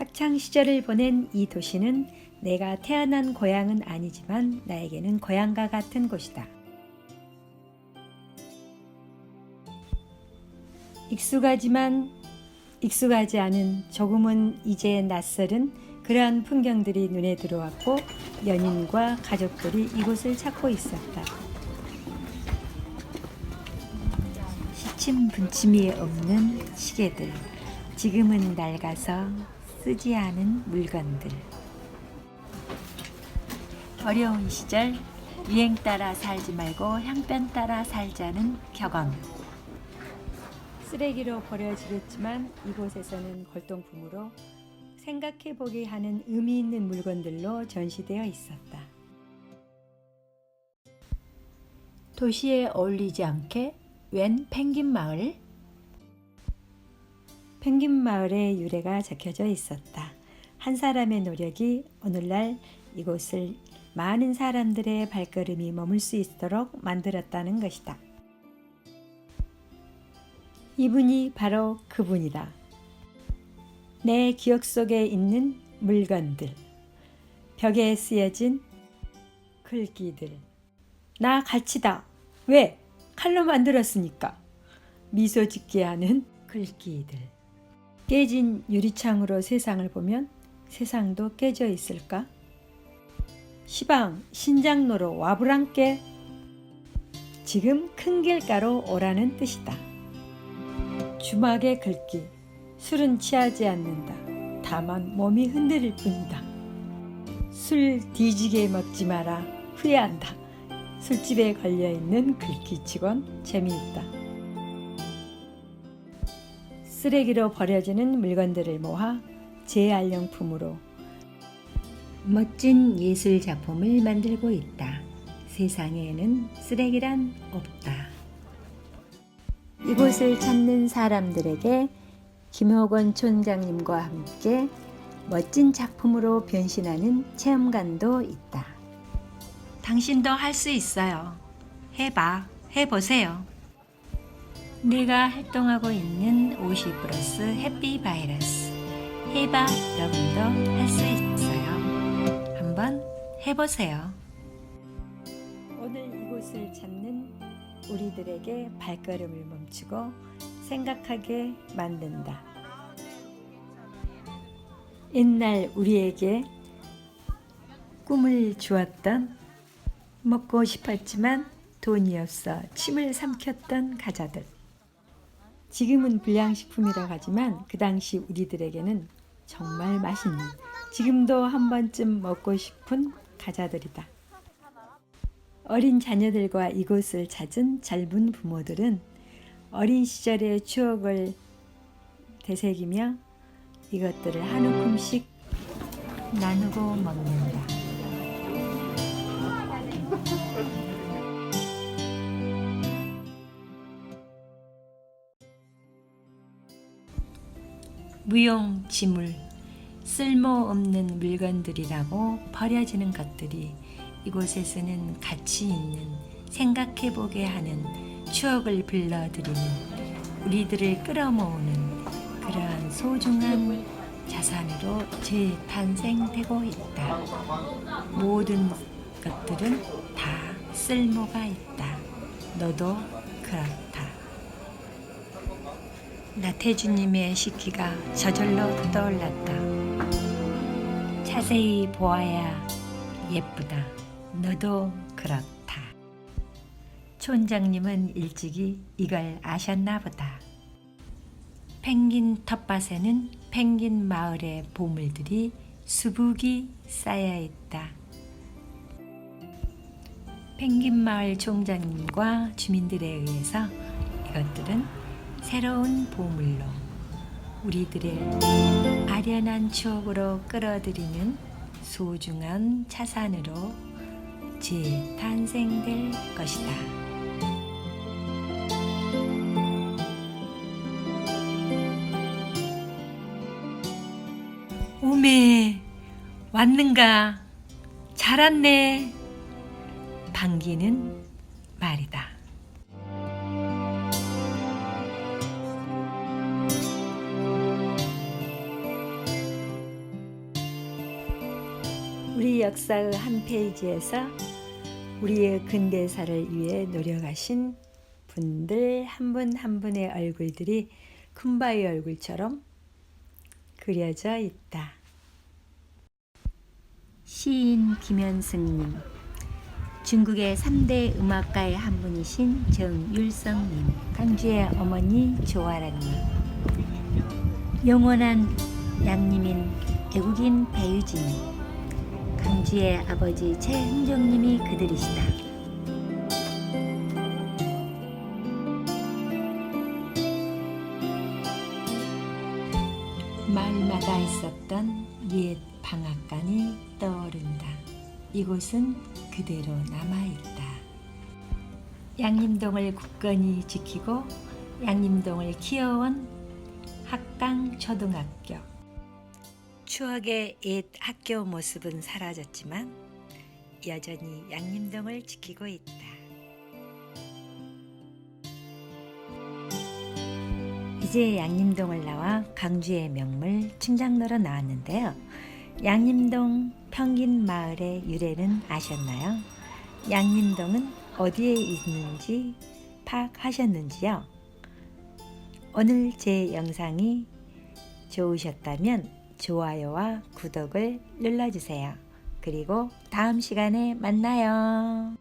학창 시절을 보낸 이 도시는 내가 태어난 고향은 아니지만 나에게는 고향과 같은 곳이다. 익숙하지만 익숙하지 않은 조금은 이제 낯설은 그러한 풍경들이 눈에 들어왔고 연인과 가족들이 이곳을 찾고 있었다. 시침 분침이 없는 시계들, 지금은 낡아서 쓰지 않은 물건들. 어려운 시절 유행 따라 살지 말고 향변 따라 살자는 격언. 쓰레기로 버려지겠지만 이곳에서는 골동품으로 생각해 보게 하는 의미 있는 물건들로 전시되어 있었다. 도시에 어울리지 않게 웬 펭귄 마을? 펭귄 마을의 유래가 적혀져 있었다. 한 사람의 노력이 오늘날 이곳을 많은 사람들의 발걸음이 머물 수 있도록 만들었다는 것이다. 이분이 바로 그분이다. 내 기억 속에 있는 물건들, 벽에 쓰여진 글귀들. 나 가치다. 왜? 칼로 만들었으니까. 미소 짓게 하는 글귀들. 깨진 유리창으로 세상을 보면 세상도 깨져 있을까? 시방, 신장로로 와부랑께 지금 큰 길가로 오라는 뜻이다. 주막의 글귀, 술은 취하지 않는다. 다만 몸이 흔들릴 뿐이다. 술 뒤지게 먹지 마라. 후회한다. 술집에 걸려 있는 글귀치곤 재미있다. 쓰레기로 버려지는 물건들을 모아 재활용품으로 멋진 예술 작품을 만들고 있다. 세상에는 쓰레기란 없다. 이곳을 찾는 사람들에게 김호건 촌장님과 함께 멋진 작품으로 변신하는 체험관도 있다. 당신도 할 수 있어요. 해봐. 해보세요. 내가 활동하고 있는 50 플러스 해피 바이러스. 해봐. 여러분도 할 수 있어요. 한번 해보세요. 오늘 이곳을 찾는 우리들에게 발걸음을 멈추고 생각하게 만든다. 옛날 우리에게 꿈을 주었던 먹고 싶었지만 돈이 없어 침을 삼켰던 과자들. 지금은 불량식품이라 하지만 그 당시 우리들에게는 정말 맛있는 지금도 한 번쯤 먹고 싶은 과자들이다. 어린 자녀들과 이곳을 찾은 젊은 부모들은 어린 시절의 추억을 되새기며 이것들을 한 움큼씩 나누고 먹는 무용지물, 쓸모없는 물건들이라고 버려지는 것들이 이곳에서는 가치 있는 생각해보게 하는 추억을 불러들이는 우리들을 끌어모으는 그러한 소중한 자산으로 재탄생되고 있다. 모든 것들은 다 쓸모가 있다. 너도 그렇다. 나태주님의 시기가 저절로 떠올랐다. 자세히 보아야 예쁘다. 너도 그렇다. 촌장님은 일찍이 이걸 아셨나 보다. 펭귄 텃밭에는 펭귄 마을의 보물들이 수북이 쌓여 있다. 펭귄 마을 총장님과 주민들에 의해서 이것들은 새로운 보물로 우리들의 아련한 추억으로 끌어들이는 소중한 자산으로 재탄생될 것이다. 오메, 왔는가? 잘 왔네. 반기는 말이다. 역사의 한 페이지에서 우리의 근대사를 위해 노력하신 분들 한 분한 분의 얼굴들이 쿤바이 얼굴처럼 그려져 있다. 시인 김현승님, 중국의 3대 음악가의 한 분이신 정율성님, 강주의 어머니 조아라님, 영원한 양님인 애국인 배유진님, 강주의 아버지 최흥정님이 그들이시다. 마을마다 있었던 옛 방앗간이 떠오른다. 이곳은 그대로 남아있다. 양림동을 굳건히 지키고 양림동을 키워온 학강 초등학교. 추억의 옛 학교 모습은 사라졌지만 여전히 양림동을 지키고 있다. 이제 양림동을 나와 강주의 명물 충장로로 나왔는데요. 양림동 평긴 마을의 유래는 아셨나요? 양림동은 어디에 있는지 파악하셨는지요? 오늘 제 영상이 좋으셨다면 좋아요와 구독을 눌러주세요. 그리고 다음 시간에 만나요.